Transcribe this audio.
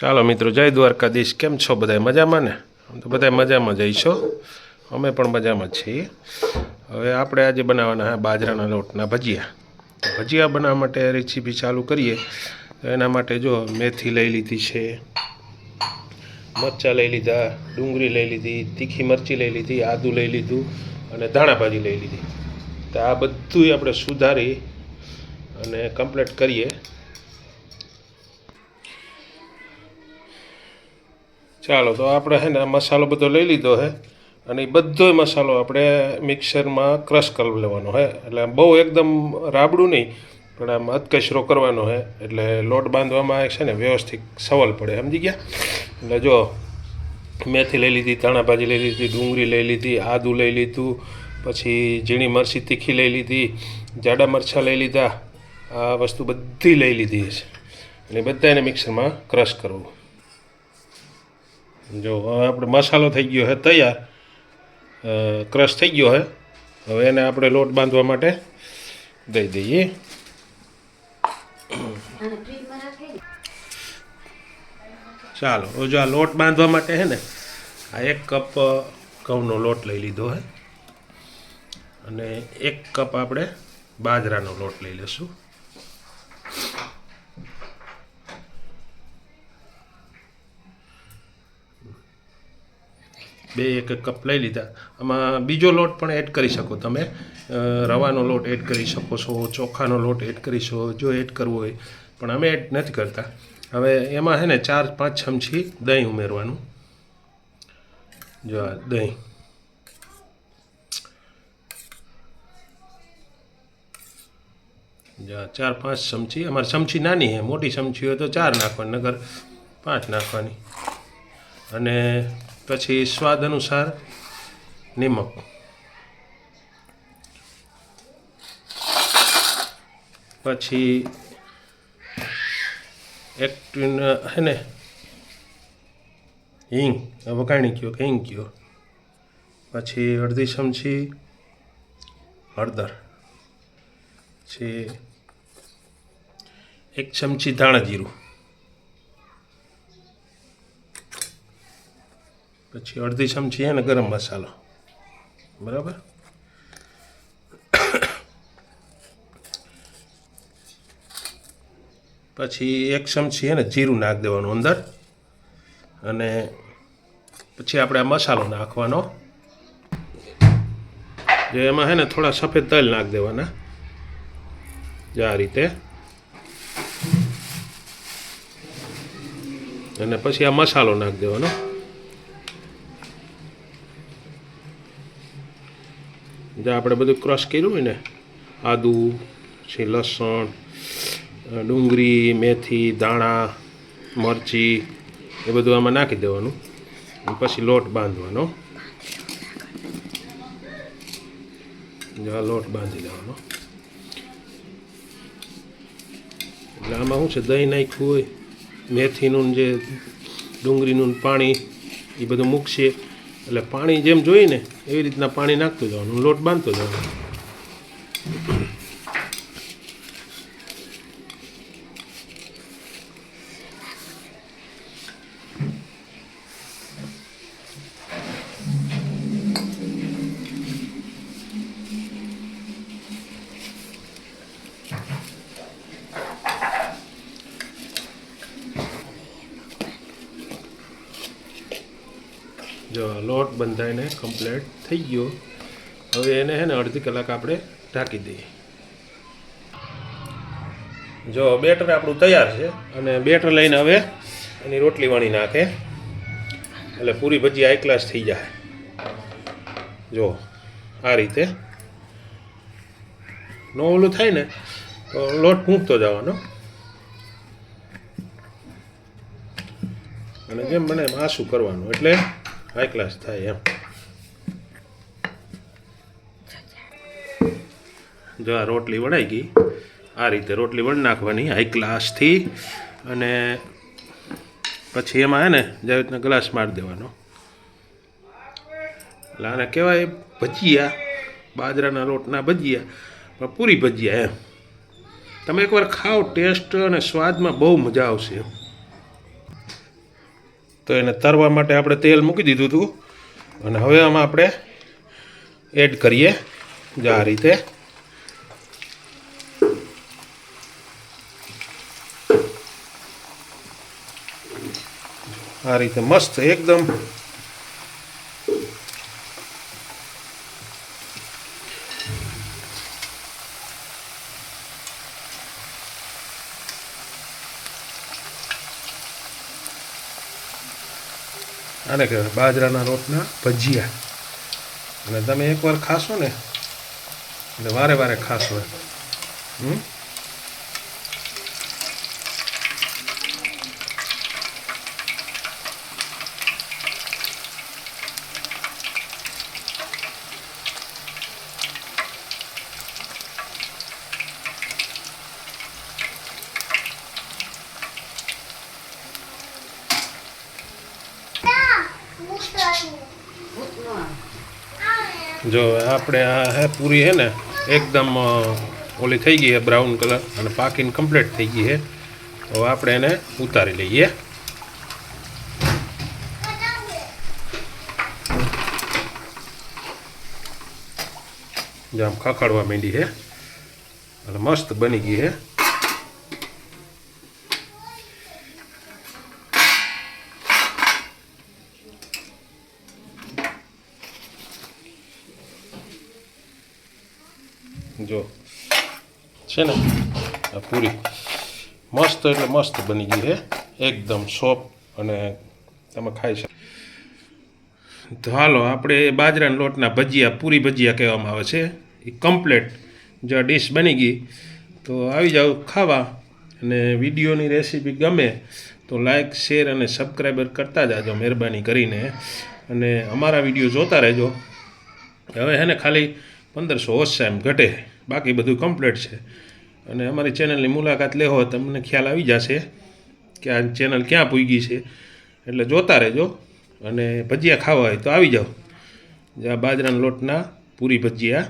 ચાલો મિત્રો, જય દ્વારકાધીશ. કેમ છો બધા મજામાં ને? તો બધા મજામાં જઈશો અમે પણ મજામાં છીએ. હવે આપણે આજે બનાવવાના હા બાજરાના લોટના ભજીયા. ભજીયા બનાવવા માટે રેસીપી ચાલુ કરીએ. તો એના માટે જો મેથી લઈ લીધી છે, મરચાં લઈ લીધા, ડુંગળી લઈ લીધી, તીખી મરચી લઈ લીધી, આદું લઈ લીધું અને ધાણા ભાજી લઈ લીધી. તો આ બધું આપણે સુધારી અને કમ્પ્લીટ કરીએ. ચાલો, તો આપણે હે ને મસાલો બધો લઈ લીધો છે અને એ બધોય મસાલો આપણે મિક્સરમાં ક્રશ કરી લેવાનો છે એટલે બહુ એકદમ રાબડું નહીં, પણ આમ અધકચરો કરવાનો છે એટલે લોટ બાંધવામાં છે ને વ્યવસ્થિત સવલ પડે, સમજી ગયા? એટલે જો મેથી લઈ લીધી ધાણા ભાજી લઈ લીધી, ડુંગળી લઈ લીધી, આદું લઈ લીધું, પછી ઝીણી મરચી તીખી લઈ લીધી, જાડા મરચાં લઈ લીધા, આ વસ્તુ બધી લઈ લીધી છે અને બધાને મિક્સરમાં ક્રશ કરવું. જો હવે આપણે મસાલો થઈ ગયો છે તૈયાર. ક્રશ થઈ ગયો છે હવે એને આપણે લોટ બાંધવા માટે દઈ દઈએ. ચાલો જો આ લોટ બાંધવા માટે છે ને આ એક કપ ઘઉંનો લોટ લઈ લીધો છે અને એક કપ આપણે બાજરાનો લોટ લઈ લઈશું. બે એક કપ લઈ લીધા. આમાં બીજો લોટ પણ એડ કરી શકો તમે. રવાનો લોટ એડ કરી શકો છો, ચોખાનો લોટ એડ કરી શકો, જો એડ કરવો હોય. પણ અમે એડ નથી કરતા. હવે એમાં છે ને ચાર, પાંચ ચમચી દહીં ઉમેરવાનું. જો દહીં. ચાર, પાંચ ચમચી. અમારી ચમચી નાની છે, મોટી ચમચી હોય તો ચાર નાખવાની નગર પાંચ નાખવાની. અને પછી સ્વાદ અનુસાર નિમક. પછી એક હે ને? હિંગ વઘાણી ગયો, કે હિંગ ગયો. પછી અડધી ચમચી હળદર. પછી એક ચમચી ધાણા જીરું. પછી અડધી ચમચી છે ને ગરમ મસાલો. બરાબર? પછી એક ચમચી છે ને જીરું નાખી દેવાનું અંદર. અને પછી આપણે આ મસાલો નાખવાનો. જે એમાં છે ને થોડા સફેદ તલ નાખી દેવાના. જે આ રીતે. અને પછી આ મસાલો નાખી દેવાનો. જે આપણે બધું ક્રશ કર્યું હોય ને, આદુ પછી લસણ ડુંગળી, મેથી દાણા મરચી, એ બધું આમાં નાખી દેવાનું. પછી લોટ બાંધવાનો. લોટ બાંધી દેવાનો. એટલે આમાં શું છે, દહીં નાખ્યું હોય, મેથીનું જે ડુંગળીનું પાણી, એ બધું મૂકશે. એટલે પાણી જેમ જોઈએ ને એવી રીતના પાણી નાખતું જવાનું લોટ બાંધતો જવાનો. જો, લોટ બંધાઈને કમ્પ્લીટ થઈ ગયો. હવે એને છે ને અડધી કલાક આપણે ઢાંકી દઈએ. જો, બેટર આપણું તૈયાર છે અને બેટર લઈને હવે એની રોટલી વણી નાખે. એટલે પૂરી ભજી હાઈ ક્લાસ થઈ જાય. જો, આ રીતે. નો ઓલું થાય ને, તો લોટ મૂકતો જવાનો. અને જેમ બને એમ આસું કરવાનું. એટલે હાઈ ક્લાસ થાય એમ જો આ રોટલી વણાઈ ગઈ, આ રીતે રોટલી વણી નાખવાની હાઈ ક્લાસથી અને પછી એમાં હે ને જે રીતના ગ્લાસ મારી દેવાનો. એટલે આને કહેવાય ભજીયા, બાજરાના રોટના ભજીયા, પણ પૂરી ભજીયા એમ. તમે એકવાર ખાઓ, ટેસ્ટ અને સ્વાદમાં બહુ મજા આવશે એમ. તો એને તરવા માટે આપણે તેલ મૂકી દીધું હતું. અને હવે આમાં આપણે એડ કરીએ. જો આ રીતે. આ રીતે મસ્ત એકદમ આને કહેવાય બાજરાના રોટના ભજીયા અને તમે એકવાર ખાશો ને, એટલે વારે વારે ખાશો. હમ જો, આપણે આ હે પૂરી હે ને, એકદમ ઓલી થઈ ગઈ હે, બ્રાઉન કલર, અને પાકીને કમ્પ્લીટ થઈ ગઈ હે. તો આપણે એને ઉતારી લઈએ. જે, આમ ખખડવા માંડી હે. અને મસ્ત બની ગઈ હે. જો. છે ને? આ પૂરી. મસ્ત એટલે મસ્ત બની ગઈ છે એકદમ સોફ્ટ અને તમે ખાઈ શકો તો હાલો, આપણે બાજરાના લોટના ભજીયા, પૂરી ભજીયા કહેવામાં આવે છે. એ કમ્પ્લેટ જો ડીશ બની ગઈ, તો આવી જાઓ, ખાવા. અને વિડીયોની રેસીપી ગમે તો લાઇક શેર અને સબસ્ક્રાઈબર કરતા જાજો, મહેરબાની કરીને. અને અમારા વીડિયો જોતા રહેજો. હવે હે ને, ખાલી પંદરસો ઓછા એમ ઘટે. બાકી બધું કમ્પ્લીટ છે. અને અમારી ચેનલની મુલાકાત લેવો તમને ખ્યાલ આવી જશે કે આ ચેનલ ક્યાં પૂગી છે. એટલે જોતા રહેજો અને ભજીયા ખાવા હોય તો આવી જાઓ. જે આ બાજરાના લોટના પૂરી ભજીયા.